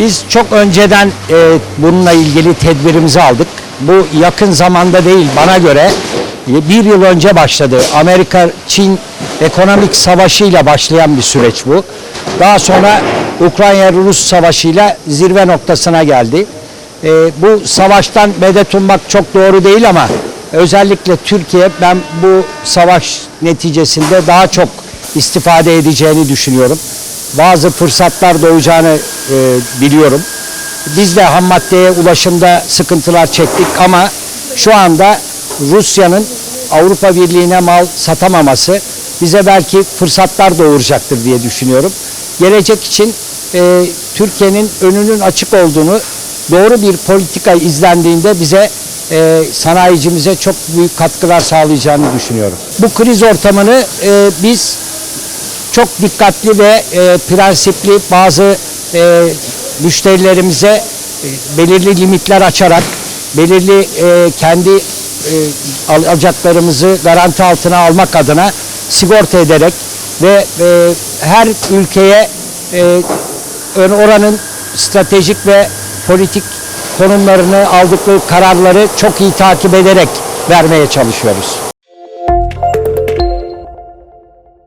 Biz çok önceden e, bununla ilgili tedbirimizi aldık. Bu yakın zamanda değil bana göre e, bir yıl önce başladı. Amerika-Çin ekonomik savaşıyla başlayan bir süreç bu. Daha sonra Ukrayna-Rus savaşıyla zirve noktasına geldi. E, bu savaştan medet ummak çok doğru değil ama özellikle Türkiye ben bu savaş neticesinde daha çok istifade edeceğini düşünüyorum. Bazı fırsatlar doğacağını e, biliyorum. Biz de ham maddeye ulaşımda sıkıntılar çektik ama şu anda Rusya'nın Avrupa Birliği'ne mal satamaması bize belki fırsatlar doğuracaktır diye düşünüyorum. Gelecek için e, Türkiye'nin önünün açık olduğunu doğru bir politika izlendiğinde bize e, sanayicimize çok büyük katkılar sağlayacağını düşünüyorum. Bu kriz ortamını e, biz çok dikkatli ve e, prensipli bazı e, müşterilerimize e, belirli limitler açarak belirli e, kendi e, alacaklarımızı garanti altına almak adına sigorta ederek ve e, her ülkeye e, oranın stratejik ve politik konumlarını aldıkları kararları çok iyi takip ederek vermeye çalışıyoruz.